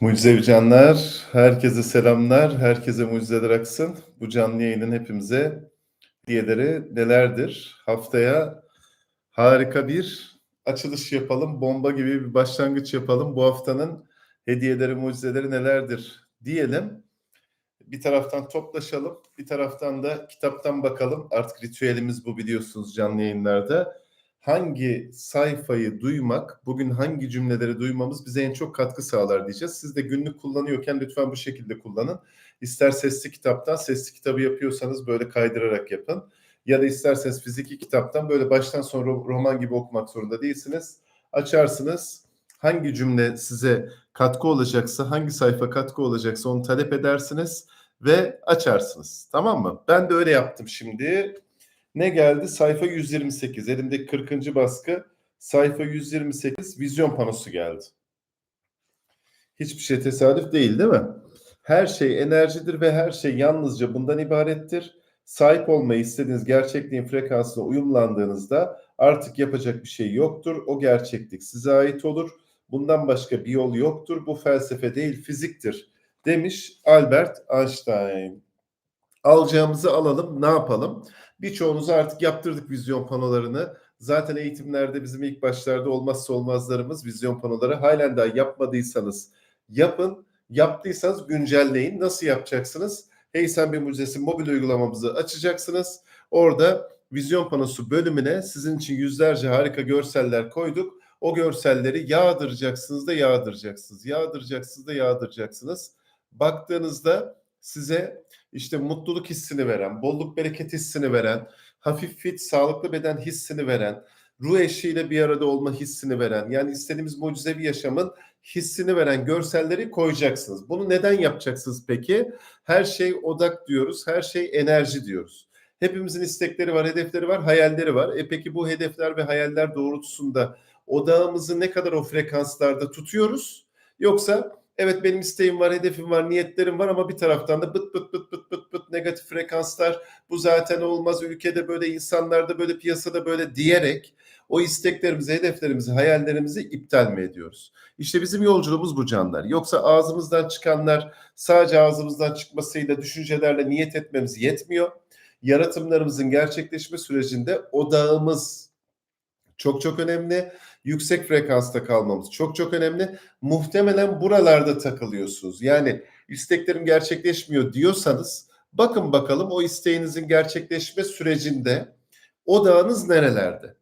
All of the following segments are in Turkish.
Mucizevi canlar, herkese selamlar, herkese mucizeler aksın. Bu canlı yayının hepimize hediyeleri nelerdir? Haftaya harika bir açılış yapalım, bomba gibi bir başlangıç yapalım. Bu haftanın hediyeleri, mucizeleri nelerdir diyelim. Bir taraftan toplaşalım, bir taraftan da kitaptan bakalım. Artık ritüelimiz bu biliyorsunuz canlı yayınlarda hangi sayfayı duymak, bugün hangi cümleleri duymamız bize en çok katkı sağlar diyeceğiz. Siz de günlük kullanıyorken lütfen bu şekilde kullanın. İster sesli kitaptan, sesli kitabı yapıyorsanız böyle kaydırarak yapın. Ya da isterseniz fiziki kitaptan böyle baştan sona roman gibi okumak zorunda değilsiniz. Açarsınız. Hangi cümle size katkı olacaksa, hangi sayfa katkı olacaksa onu talep edersiniz ve açarsınız. Tamam mı? Ben de öyle yaptım şimdi. Ne geldi? Sayfa 128. Elimdeki 40. baskı sayfa 128 vizyon panosu geldi. Hiçbir şey tesadüf değil değil mi? Her şey enerjidir ve her şey yalnızca bundan ibarettir. Sahip olmayı istediğiniz gerçekliğin frekansına uyumlandığınızda artık yapacak bir şey yoktur. O gerçeklik size ait olur. Bundan başka bir yol yoktur. Bu felsefe değil fiziktir demiş Albert Einstein. Alacağımızı alalım ne yapalım? Birçoğunuz artık yaptırdık vizyon panolarını. Zaten eğitimlerde bizim ilk başlarda olmazsa olmazlarımız vizyon panoları. Halen daha yapmadıysanız yapın. Yaptıysanız güncelleyin. Nasıl yapacaksınız? Hey sen bir mucizesi mobil uygulamamızı açacaksınız. Orada vizyon panosu bölümüne sizin için yüzlerce harika görseller koyduk. O görselleri yağdıracaksınız da yağdıracaksınız. Yağdıracaksınız da yağdıracaksınız. Baktığınızda size işte mutluluk hissini veren, bolluk bereket hissini veren, hafif fit, sağlıklı beden hissini veren, ruh eşiyle bir arada olma hissini veren, yani istediğimiz mucizevi yaşamın hissini veren görselleri koyacaksınız. Bunu neden yapacaksınız peki? Her şey odak diyoruz, her şey enerji diyoruz. Hepimizin istekleri var, hedefleri var, hayalleri var. E peki bu hedefler ve hayaller doğrultusunda odağımızı ne kadar o frekanslarda tutuyoruz? Yoksa Evet benim isteğim var, hedefim var, niyetlerim var ama bir taraftan da bıt bıt bıt bıt bıt bıt negatif frekanslar bu zaten olmaz ülkede böyle insanlarda böyle piyasada böyle diyerek o isteklerimizi, hedeflerimizi, hayallerimizi iptal mi ediyoruz? İşte bizim yolculuğumuz bu canlar. Yoksa ağzımızdan çıkanlar sadece ağzımızdan çıkmasıyla düşüncelerle niyet etmemiz yetmiyor. Yaratımlarımızın gerçekleşme sürecinde odağımız çok çok önemli yüksek frekansta kalmamız çok çok önemli. Muhtemelen buralarda takılıyorsunuz. Yani isteklerim gerçekleşmiyor diyorsanız bakın bakalım o isteğinizin gerçekleşme sürecinde odağınız nerelerde?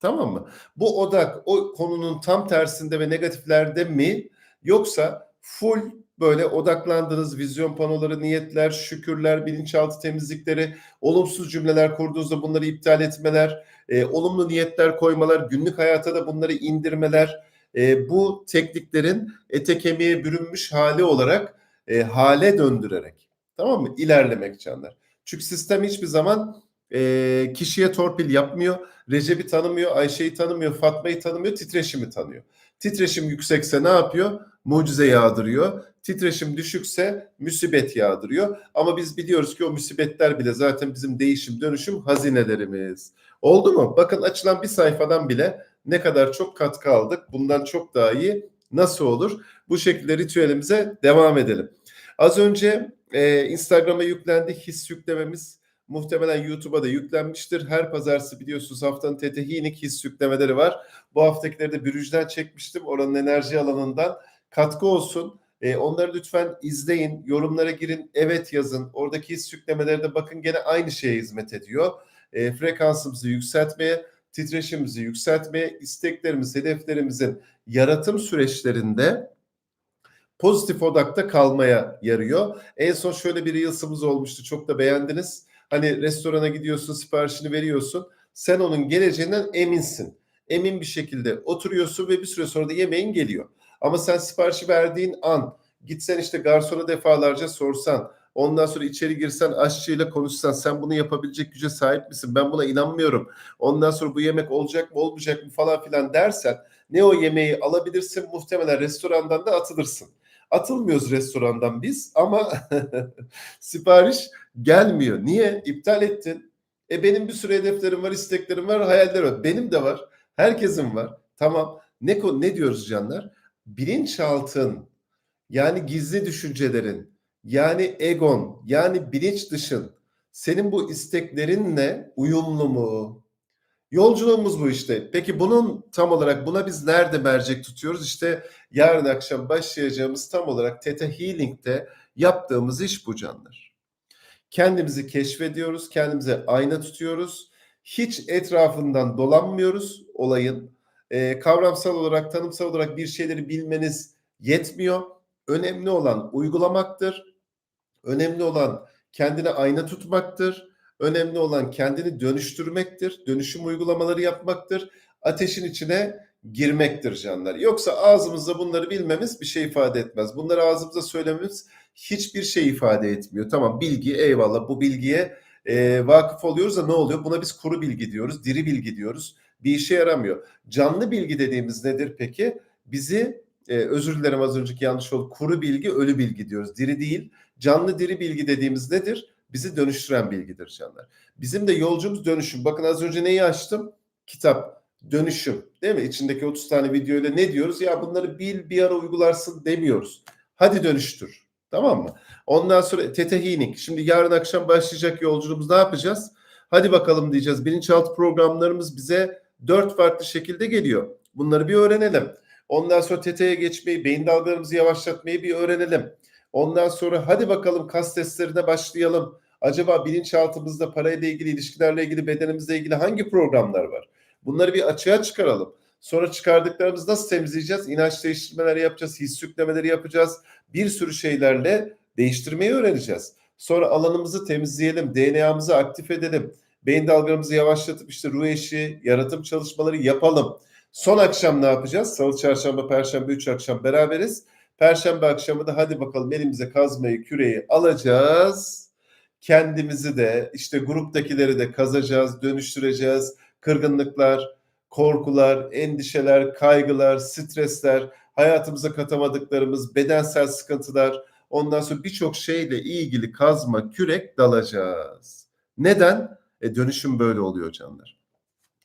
Tamam mı? Bu odak o konunun tam tersinde ve negatiflerde mi yoksa full böyle odaklandığınız vizyon panoları, niyetler, şükürler, bilinçaltı temizlikleri, olumsuz cümleler kurduğunuzda bunları iptal etmeler, e, olumlu niyetler koymalar, günlük hayata da bunları indirmeler, e, bu tekniklerin ete kemiğe bürünmüş hali olarak e, hale döndürerek tamam mı? İlerlemek canlar. Çünkü sistem hiçbir zaman e, kişiye torpil yapmıyor. Recep'i tanımıyor, Ayşe'yi tanımıyor, Fatma'yı tanımıyor, titreşimi tanıyor. Titreşim yüksekse ne yapıyor? Mucize yağdırıyor. Titreşim düşükse müsibet yağdırıyor. Ama biz biliyoruz ki o müsibetler bile zaten bizim değişim dönüşüm hazinelerimiz. Oldu mu? Bakın açılan bir sayfadan bile ne kadar çok katkı aldık. Bundan çok daha iyi nasıl olur? Bu şekilde ritüelimize devam edelim. Az önce e, Instagram'a yüklendi his yüklememiz. Muhtemelen YouTube'a da yüklenmiştir. Her pazartesi biliyorsunuz haftanın tetehinik his yüklemeleri var. Bu haftakileri de Bürüj'den çekmiştim. Oranın enerji alanından katkı olsun. E, onları lütfen izleyin, yorumlara girin, evet yazın. Oradaki his yüklemeleri bakın gene aynı şeye hizmet ediyor e, frekansımızı yükseltmeye, titreşimimizi yükseltmeye, isteklerimiz, hedeflerimizin yaratım süreçlerinde pozitif odakta kalmaya yarıyor. En son şöyle bir Reels'ımız olmuştu. Çok da beğendiniz. Hani restorana gidiyorsun, siparişini veriyorsun. Sen onun geleceğinden eminsin. Emin bir şekilde oturuyorsun ve bir süre sonra da yemeğin geliyor. Ama sen siparişi verdiğin an gitsen işte garsona defalarca sorsan Ondan sonra içeri girsen aşçıyla konuşsan sen bunu yapabilecek güce sahip misin? Ben buna inanmıyorum. Ondan sonra bu yemek olacak mı olmayacak mı falan filan dersen ne o yemeği alabilirsin muhtemelen restorandan da atılırsın. Atılmıyoruz restorandan biz ama sipariş gelmiyor. Niye? İptal ettin. E benim bir sürü hedeflerim var, isteklerim var, hayallerim var. Benim de var. Herkesin var. Tamam. Ne ne diyoruz canlar? Bilinçaltın yani gizli düşüncelerin, yani egon, yani bilinç dışın senin bu isteklerinle uyumlu mu? Yolculuğumuz bu işte. Peki bunun tam olarak buna biz nerede mercek tutuyoruz? İşte yarın akşam başlayacağımız tam olarak Theta Healing'de yaptığımız iş bu canlar. Kendimizi keşfediyoruz, kendimize ayna tutuyoruz. Hiç etrafından dolanmıyoruz olayın. Ee, kavramsal olarak, tanımsal olarak bir şeyleri bilmeniz yetmiyor. Önemli olan uygulamaktır. Önemli olan kendine ayna tutmaktır. Önemli olan kendini dönüştürmektir. Dönüşüm uygulamaları yapmaktır. Ateşin içine girmektir canlar. Yoksa ağzımızda bunları bilmemiz bir şey ifade etmez. Bunları ağzımıza söylememiz hiçbir şey ifade etmiyor. Tamam bilgi eyvallah bu bilgiye e, vakıf oluyoruz da ne oluyor? Buna biz kuru bilgi diyoruz, diri bilgi diyoruz. Bir işe yaramıyor. Canlı bilgi dediğimiz nedir peki? Bizi e, özür dilerim az önceki yanlış oldu. Kuru bilgi, ölü bilgi diyoruz. Diri değil. Canlı diri bilgi dediğimiz nedir? Bizi dönüştüren bilgidir canlar. Bizim de yolcumuz dönüşüm. Bakın az önce neyi açtım? Kitap. Dönüşüm. Değil mi? İçindeki 30 tane videoyla ne diyoruz? Ya bunları bil bir ara uygularsın demiyoruz. Hadi dönüştür. Tamam mı? Ondan sonra Tete Healing. Şimdi yarın akşam başlayacak yolculuğumuz ne yapacağız? Hadi bakalım diyeceğiz. Bilinçaltı programlarımız bize dört farklı şekilde geliyor. Bunları bir öğrenelim. Ondan sonra TT'ye geçmeyi, beyin dalgalarımızı yavaşlatmayı bir öğrenelim. Ondan sonra hadi bakalım kas testlerine başlayalım. Acaba bilinçaltımızda parayla ilgili, ilişkilerle ilgili, bedenimizle ilgili hangi programlar var? Bunları bir açığa çıkaralım. Sonra çıkardıklarımızı nasıl temizleyeceğiz? İnanç değiştirmeleri yapacağız, his yüklemeleri yapacağız. Bir sürü şeylerle değiştirmeyi öğreneceğiz. Sonra alanımızı temizleyelim, DNA'mızı aktif edelim. Beyin dalgalarımızı yavaşlatıp işte ruh eşi, yaratım çalışmaları yapalım. Son akşam ne yapacağız? Salı, çarşamba, perşembe, üç akşam beraberiz. Perşembe akşamı da hadi bakalım elimize kazmayı, küreği alacağız. Kendimizi de işte gruptakileri de kazacağız, dönüştüreceğiz. Kırgınlıklar, korkular, endişeler, kaygılar, stresler, hayatımıza katamadıklarımız, bedensel sıkıntılar, ondan sonra birçok şeyle ilgili kazma, kürek dalacağız. Neden? E dönüşüm böyle oluyor canlar.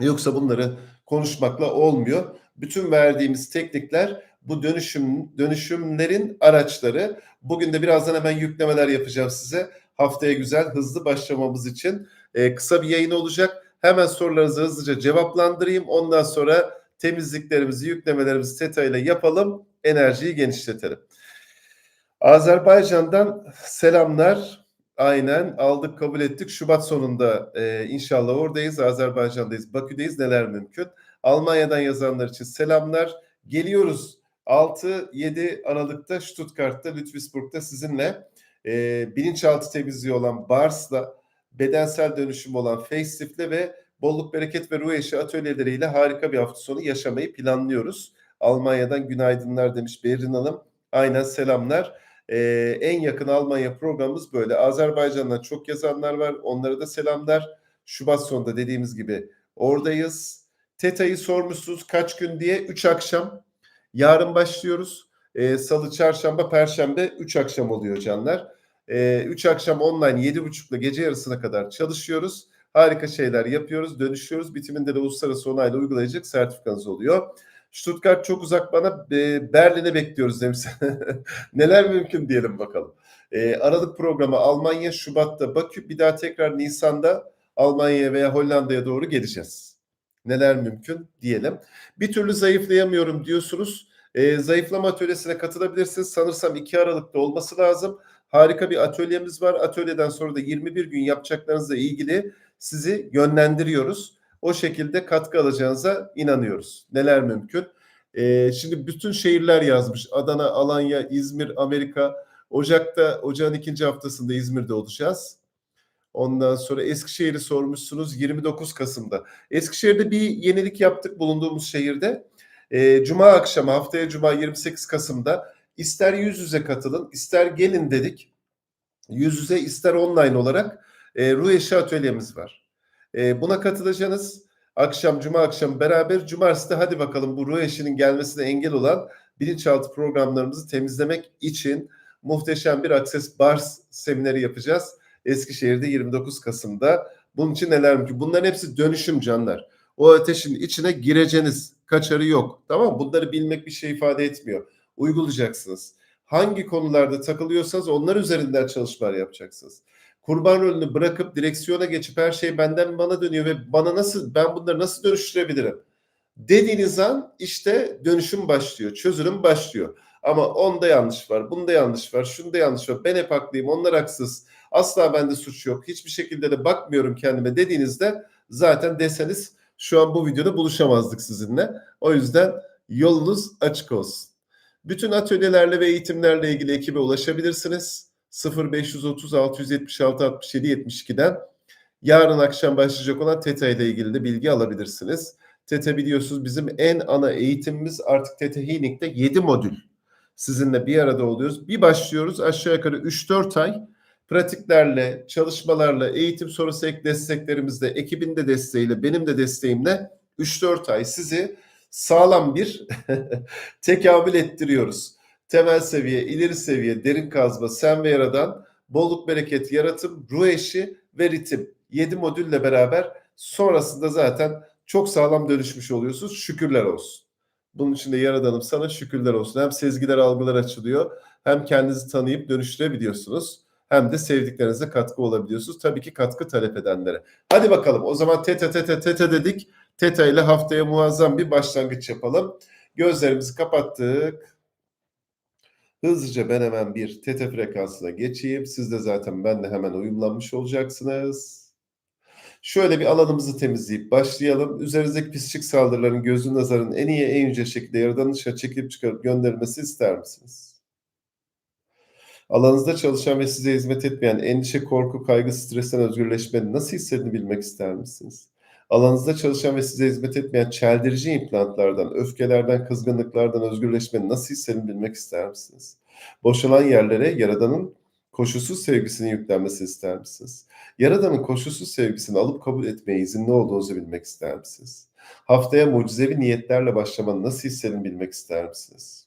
Yoksa bunları konuşmakla olmuyor. Bütün verdiğimiz teknikler bu dönüşüm dönüşümlerin araçları. Bugün de birazdan hemen yüklemeler yapacağım size. Haftaya güzel hızlı başlamamız için e, kısa bir yayın olacak. Hemen sorularınızı hızlıca cevaplandırayım. Ondan sonra temizliklerimizi, yüklemelerimizi TETA ile yapalım. Enerjiyi genişletelim. Azerbaycan'dan selamlar. Aynen aldık kabul ettik. Şubat sonunda e, inşallah oradayız. Azerbaycan'dayız. Bakü'deyiz. Neler mümkün. Almanya'dan yazanlar için selamlar. Geliyoruz 6-7 Aralık'ta Stuttgart'ta, Ludwigsburg'da sizinle e, bilinçaltı temizliği olan Bars'la, bedensel dönüşüm olan Facelift'le ve bolluk, bereket ve ruh eşi atölyeleriyle harika bir hafta sonu yaşamayı planlıyoruz. Almanya'dan günaydınlar demiş Berrin Hanım. Aynen selamlar. Ee, en yakın Almanya programımız böyle. Azerbaycan'dan çok yazanlar var. Onlara da selamlar. Şubat sonunda dediğimiz gibi oradayız. TETA'yı sormuşsunuz kaç gün diye. 3 akşam. Yarın başlıyoruz. Ee, Salı, Çarşamba, Perşembe 3 akşam oluyor canlar. 3 ee, akşam online 7.30 ile gece yarısına kadar çalışıyoruz. Harika şeyler yapıyoruz, dönüşüyoruz. Bitiminde de uluslararası onayla uygulayacak sertifikanız oluyor. Stuttgart çok uzak bana Berlin'e bekliyoruz demiş. Neler mümkün diyelim bakalım. E, Aralık programı Almanya Şubat'ta Bakü bir daha tekrar Nisan'da Almanya'ya veya Hollanda'ya doğru geleceğiz. Neler mümkün diyelim. Bir türlü zayıflayamıyorum diyorsunuz. E, zayıflama atölyesine katılabilirsiniz. Sanırsam 2 Aralık'ta olması lazım. Harika bir atölyemiz var. Atölyeden sonra da 21 gün yapacaklarınızla ilgili sizi yönlendiriyoruz. O şekilde katkı alacağınıza inanıyoruz. Neler mümkün? Ee, şimdi bütün şehirler yazmış. Adana, Alanya, İzmir, Amerika. Ocak'ta, ocağın ikinci haftasında İzmir'de olacağız. Ondan sonra Eskişehir'i sormuşsunuz 29 Kasım'da. Eskişehir'de bir yenilik yaptık bulunduğumuz şehirde. Ee, Cuma akşamı haftaya Cuma 28 Kasım'da ister yüz yüze katılın ister gelin dedik. Yüz yüze ister online olarak e, ruh eşi atölyemiz var. E, buna katılacaksınız. Akşam, cuma akşam beraber. Cumartesi de hadi bakalım bu ruh eşinin gelmesine engel olan bilinçaltı programlarımızı temizlemek için muhteşem bir Access Bars semineri yapacağız. Eskişehir'de 29 Kasım'da. Bunun için neler mümkün? Bunların hepsi dönüşüm canlar. O ateşin içine gireceğiniz kaçarı yok. Tamam mı? Bunları bilmek bir şey ifade etmiyor. Uygulayacaksınız. Hangi konularda takılıyorsanız onlar üzerinden çalışmalar yapacaksınız. Kurban rolünü bırakıp direksiyona geçip her şey benden bana dönüyor ve bana nasıl ben bunları nasıl dönüştürebilirim? Dediğiniz an işte dönüşüm başlıyor, çözülüm başlıyor. Ama onda yanlış var, bunda yanlış var, şunda yanlış var. Ben hep haklıyım, onlar haksız. Asla bende suç yok. Hiçbir şekilde de bakmıyorum kendime dediğinizde zaten deseniz şu an bu videoda buluşamazdık sizinle. O yüzden yolunuz açık olsun. Bütün atölyelerle ve eğitimlerle ilgili ekibe ulaşabilirsiniz. 0530 676 67 72'den yarın akşam başlayacak olan TETA ile ilgili de bilgi alabilirsiniz. TETA biliyorsunuz bizim en ana eğitimimiz artık TETA Healing'de 7 modül. Sizinle bir arada oluyoruz. Bir başlıyoruz aşağı yukarı 3-4 ay pratiklerle, çalışmalarla, eğitim sonrası ek desteklerimizle, ekibin de desteğiyle, benim de desteğimle 3-4 ay sizi sağlam bir tekamül ettiriyoruz. Temel seviye, ileri seviye, derin kazma, sen ve yaradan, bolluk bereket, yaratım, ruh eşi ve ritim. 7 modülle beraber sonrasında zaten çok sağlam dönüşmüş oluyorsunuz. Şükürler olsun. Bunun için de Yaradan'ım sana şükürler olsun. Hem sezgiler, algılar açılıyor. Hem kendinizi tanıyıp dönüştürebiliyorsunuz. Hem de sevdiklerinize katkı olabiliyorsunuz. Tabii ki katkı talep edenlere. Hadi bakalım o zaman tete tete tete dedik. Teta ile haftaya muazzam bir başlangıç yapalım. Gözlerimizi kapattık. Hızlıca ben hemen bir teta frekansına geçeyim. Siz de zaten ben de hemen uyumlanmış olacaksınız. Şöyle bir alanımızı temizleyip başlayalım. Üzerinizdeki pislik saldırıların gözün nazarın en iyi en yüce şekilde yaradanışa çekilip çıkarıp gönderilmesi ister misiniz? Alanınızda çalışan ve size hizmet etmeyen endişe, korku, kaygı, stresten özgürleşmenin nasıl hissettiğini bilmek ister misiniz? Alanınızda çalışan ve size hizmet etmeyen çeldirici implantlardan, öfkelerden, kızgınlıklardan özgürleşmenin nasıl hissettiğini bilmek ister misiniz? Boşalan yerlere Yaradan'ın koşulsuz sevgisinin yüklenmesini ister misiniz? Yaradan'ın koşulsuz sevgisini alıp kabul etmeye izinli olduğunuzu bilmek ister misiniz? Haftaya mucizevi niyetlerle başlamanın nasıl hissettiğini bilmek ister misiniz?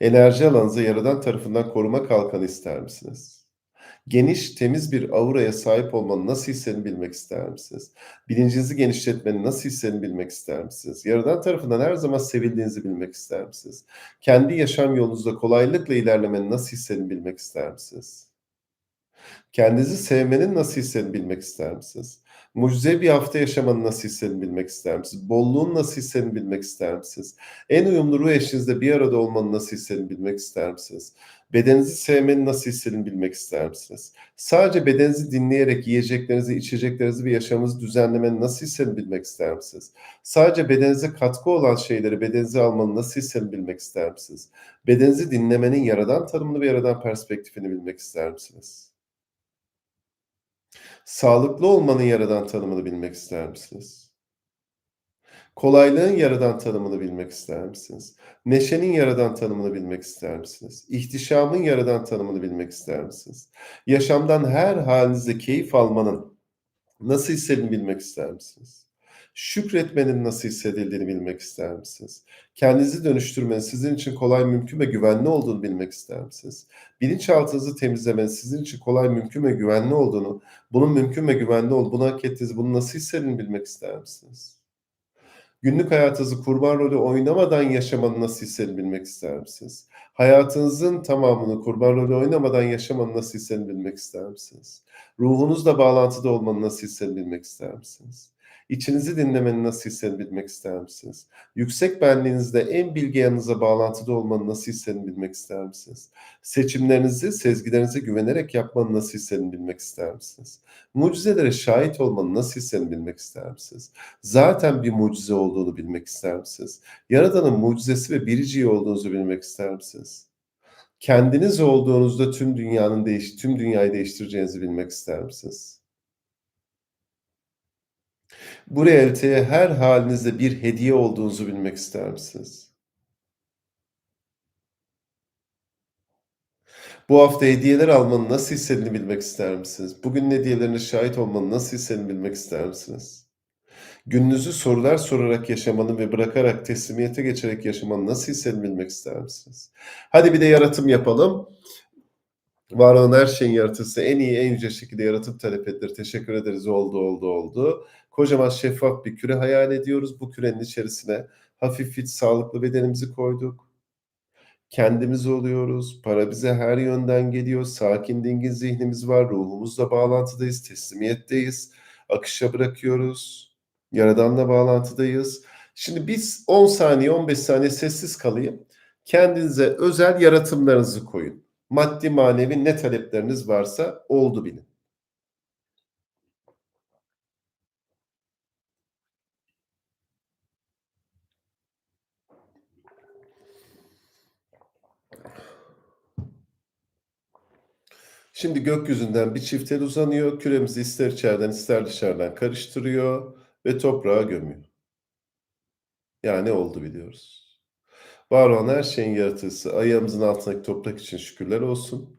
Enerji alanınıza Yaradan tarafından koruma kalkanı ister misiniz? Geniş, temiz bir auraya sahip olmanın nasıl hissettiğini bilmek ister misiniz? Bilincinizi genişletmenin nasıl hissettiğini bilmek ister misiniz? Yaradan tarafından her zaman sevildiğinizi bilmek ister misiniz? Kendi yaşam yolunuzda kolaylıkla ilerlemenin nasıl hissettiğini bilmek ister misiniz? Kendinizi sevmenin nasıl hissettiğini bilmek ister misiniz? Mucize bir hafta yaşamanın nasıl hissettiğini bilmek ister misiniz? Bolluğun nasıl hissettiğini bilmek ister misiniz? En uyumlu ruh eşinizle bir arada olmanın nasıl hissettiğini bilmek ister misiniz? Bedeninizi sevmenin nasıl hissettiğini bilmek ister misiniz? Sadece bedeninizi dinleyerek yiyeceklerinizi, içeceklerinizi ve yaşamınızı düzenlemenin nasıl hissettiğini bilmek ister misiniz? Sadece bedeninize katkı olan şeyleri bedeninize almanın nasıl hissettiğini bilmek ister misiniz? Bedeninizi dinlemenin yaradan tanımını ve yaradan perspektifini bilmek ister misiniz? Sağlıklı olmanın yaradan tanımını bilmek ister misiniz? Kolaylığın yaradan tanımını bilmek ister misiniz? Neşenin yaradan tanımını bilmek ister misiniz? İhtişamın yaradan tanımını bilmek ister misiniz? Yaşamdan her halinizde keyif almanın nasıl hissettiğini bilmek ister misiniz? Şükretmenin nasıl hissedildiğini bilmek ister misiniz? Kendinizi dönüştürmenin sizin için kolay, mümkün ve güvenli olduğunu bilmek ister misiniz? Bilinçaltınızı temizlemenin sizin için kolay, mümkün ve güvenli olduğunu, bunun mümkün ve güvenli olduğunu, bunu hak ettiğinizi, bunu nasıl hissettiğini bilmek ister misiniz? Günlük hayatınızı kurban rolü oynamadan yaşamanın nasıl hissettiğini bilmek ister misiniz? Hayatınızın tamamını kurban rolü oynamadan yaşamanın nasıl hissettiğini bilmek ister misiniz? Ruhunuzla bağlantıda olmanın nasıl hissettiğini bilmek ister misiniz? İçinizi dinlemenin nasıl hissettiğini bilmek ister misiniz? Yüksek benliğinizde en bilgi yanınıza bağlantıda olmanın nasıl hissettiğini bilmek ister misiniz? Seçimlerinizi sezgilerinize güvenerek yapmanın nasıl hissettiğini bilmek ister misiniz? Mucizelere şahit olmanın nasıl hissettiğini bilmek ister misiniz? Zaten bir mucize olduğunu bilmek ister misiniz? Yaradan'ın mucizesi ve biriciği olduğunuzu bilmek ister misiniz? Kendiniz olduğunuzda tüm dünyanın değiş tüm dünyayı değiştireceğinizi bilmek ister misiniz? Bu realiteye her halinizde bir hediye olduğunuzu bilmek ister misiniz? Bu hafta hediyeler almanın nasıl hissettiğini bilmek ister misiniz? Bugün hediyelerine şahit olmanın nasıl hissettiğini bilmek ister misiniz? Gününüzü sorular sorarak yaşamanın ve bırakarak teslimiyete geçerek yaşamanın nasıl hissettiğini bilmek ister misiniz? Hadi bir de yaratım yapalım. Var olan her şeyin yaratıcısı en iyi, en yüce şekilde yaratım talep edilir. Teşekkür ederiz. Oldu, oldu, oldu. Kocaman şeffaf bir küre hayal ediyoruz. Bu kürenin içerisine hafif fit, sağlıklı bedenimizi koyduk. kendimiz oluyoruz. Para bize her yönden geliyor. Sakin, dingin zihnimiz var. Ruhumuzla bağlantıdayız, teslimiyetteyiz. Akışa bırakıyoruz. Yaradanla bağlantıdayız. Şimdi biz 10 saniye, 15 saniye sessiz kalayım. Kendinize özel yaratımlarınızı koyun. Maddi, manevi ne talepleriniz varsa oldu bilin. Şimdi gökyüzünden bir çift el uzanıyor. Küremizi ister içeriden ister dışarıdan karıştırıyor ve toprağa gömüyor. Yani oldu biliyoruz. Var olan her şeyin yaratıcısı. Ayağımızın altındaki toprak için şükürler olsun.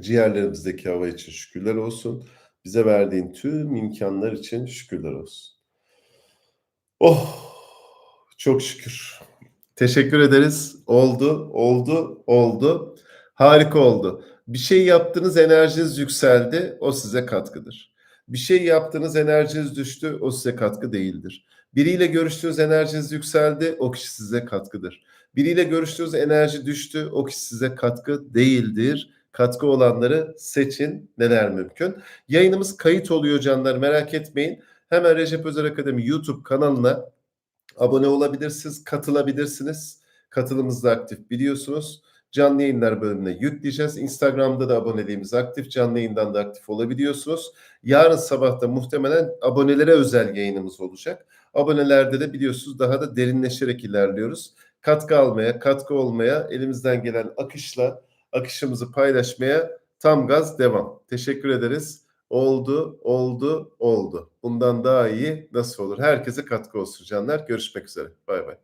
Ciğerlerimizdeki hava için şükürler olsun. Bize verdiğin tüm imkanlar için şükürler olsun. Oh! Çok şükür. Teşekkür ederiz. Oldu, oldu, oldu. Harika oldu. Bir şey yaptınız, enerjiniz yükseldi, o size katkıdır. Bir şey yaptınız, enerjiniz düştü, o size katkı değildir. Biriyle görüştüğünüz enerjiniz yükseldi, o kişi size katkıdır. Biriyle görüştüğünüz enerji düştü, o kişi size katkı değildir. Katkı olanları seçin, neler mümkün. Yayınımız kayıt oluyor canlar, merak etmeyin. Hemen Recep Özer Akademi YouTube kanalına abone olabilirsiniz, katılabilirsiniz. Katılımımız da aktif biliyorsunuz. Canlı yayınlar bölümüne yükleyeceğiz. Instagram'da da aboneliğimiz aktif. Canlı yayından da aktif olabiliyorsunuz. Yarın sabah da muhtemelen abonelere özel yayınımız olacak. Abonelerde de biliyorsunuz daha da derinleşerek ilerliyoruz. Katkı almaya, katkı olmaya, elimizden gelen akışla akışımızı paylaşmaya tam gaz devam. Teşekkür ederiz. Oldu, oldu, oldu. Bundan daha iyi nasıl olur? Herkese katkı olsun canlar. Görüşmek üzere. Bay bay.